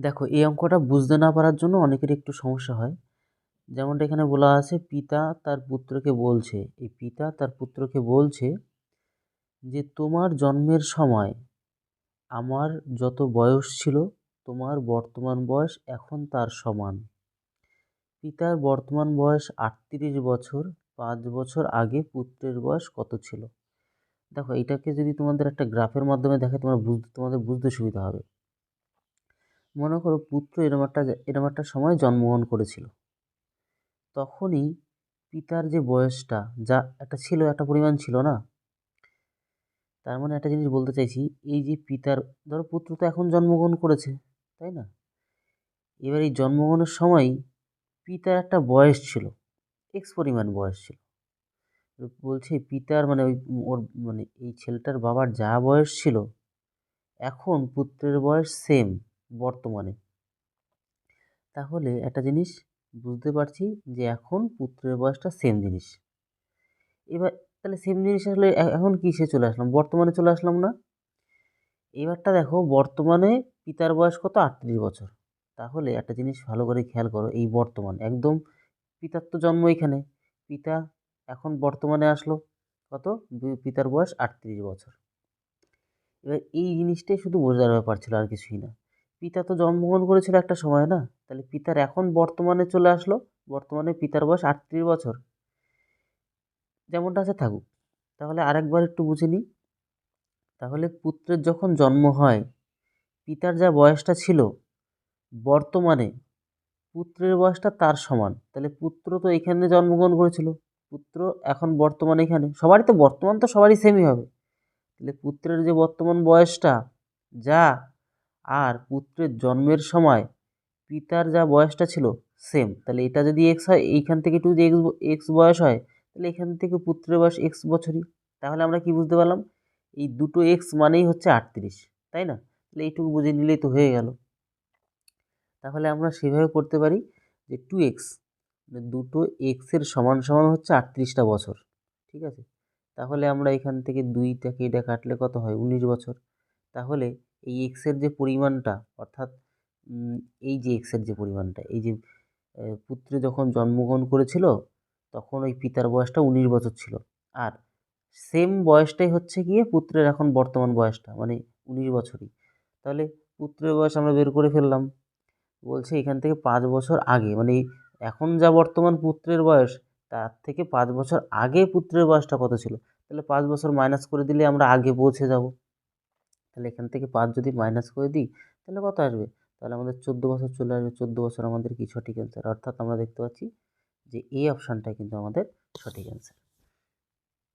দেখো, এই অঙ্কটা বুঝতে না পারার জন্য অনেকের একটু সমস্যা হয়। যেমনটা এখানে বলা আছে, পিতা তার পুত্রকে বলছে। এই পিতা তার পুত্রকে বলছে যে, তোমার জন্মের সময় আমার যত বয়স ছিল, তোমার বর্তমান বয়স এখন তার সমান। পিতার বর্তমান বয়স আটত্রিশ বছর, পাঁচ বছর আগে পুত্রের বয়স কত ছিল? দেখো, এটাকে যদি তোমাদের একটা গ্রাফের মাধ্যমে দেখে, তোমার বুঝতে, তোমাদের বুঝতে সুবিধা হবে। মনে করো পুত্র এরম একটা এরম একটা সময় জন্মগ্রহণ করেছিল। তখনই পিতার যে বয়সটা, যা একটা ছিল, একটা পরিমাণ ছিল না, তার মানে একটা জিনিস বলতে চাইছি, এই যে পিতার, ধরো পুত্র তো এখন জন্মগ্রহণ করেছে, তাই না? এবার এই জন্মগ্রহণের সময় পিতার একটা বয়স ছিল এক্স পরিমাণ বয়স ছিল। বলছে পিতার মানে ওই ওর মানে এই ছেলেটার বাবার যা বয়স ছিল, এখন পুত্রের বয়স সেম বর্তমানে। তাহলে একটা জিনিস বুঝতে পারছি যে এখন পুত্রের বয়সটা সেম জিনিস। এবার তাহলে সেম জিনিস আসলে এখন কিসে চলে আসলাম? বর্তমানে চলে আসলাম না। এবারটা দেখো, বর্তমানে পিতার বয়স কত? আটত্রিশ বছর। তাহলে একটা জিনিস ভালো করে খেয়াল করো, এই বর্তমান, একদম পিতার তো জন্ম এখানে। পিতা এখন বর্তমানে আসলো, কত? দুই পিতার বয়স আটত্রিশ বছর। এবার এই জিনিসটাই শুধু বোঝার ব্যাপার ছিল, আর কিছুই না। পিতা তো জন্মগ্রহণ করেছিল একটা সময়, না? তাহলে পিতার এখন বর্তমানে চলে আসলো, বর্তমানে পিতার বয়স আটত্রিশ বছর। যেমনটা আছে থাকুক। তাহলে আরেকবার একটু বুঝে নিই। তাহলে পুত্রের যখন জন্ম হয়, পিতার যা বয়সটা ছিল, বর্তমানে পুত্রের বয়সটা তার সমান। তাহলে পুত্র তো এখানে জন্মগ্রহণ করেছিল, পুত্র এখন বর্তমানে এখানে। সবারই তো বর্তমান তো সবারই সেমই হবে। তাহলে পুত্রের যে বর্তমান বয়সটা, যা আর পুত্রের জন্মের সময় পিতার যা বয়সটা ছিল সেম তাহলে এটা যদি এক্স হয়, এইখান থেকে টু যদি এক্স এক্স বয়স হয়, তাহলে এখান থেকে পুত্রের বয়স এক্স বছরই। তাহলে আমরা কি বুঝতে পারলাম? এই দুটো এক্স মানেই হচ্ছে আটত্রিশ, তাই না? তাহলে এইটুকু বুঝে নিলেই তো হয়ে গেল। তাহলে আমরা সেভাবে করতে পারি যে টু এক্স মানে দুটো এক্সের সমান সমান হচ্ছে আটত্রিশটা বছর, ঠিক আছে? তাহলে আমরা এখান থেকে দুইটাকে এটা কাটলে কত হয়? উনিশ বছর। তাহলে এই এক্সের যে পরিমাণটা, অর্থাৎ এই যে এক্সের যে পরিমাণটা, এই যে পুত্র যখন জন্মগ্রহণ করেছিল, তখন ওই পিতার বয়সটা উনিশ বছর ছিল। আর সেম বয়সটাই হচ্ছে গিয়ে পুত্রের এখন বর্তমান বয়সটা মানে উনিশ বছরই। তাহলে পুত্রের বয়স আমরা বের করে ফেললাম। বলছে এখান থেকে পাঁচ বছর আগে মানে এখন যা বর্তমান পুত্রের বয়স, তার থেকে পাঁচ বছর আগে পুত্রের বয়সটা কত ছিল? তাহলে পাঁচ বছর মাইনাস করে দিলে আমরা আগে পৌঁছে যাব। তাহলে এখান থেকে পাঁচ যদি মাইনাস করে দিই, তাহলে কত আসবে? তাহলে আমাদের চোদ্দ বছর চলে আসবে, চোদ্দ বছর আমাদের কি সঠিক অ্যান্সার অর্থাৎ আমরা দেখতে পাচ্ছি যে এই অপশানটা কিন্তু আমাদের সঠিক অ্যান্সার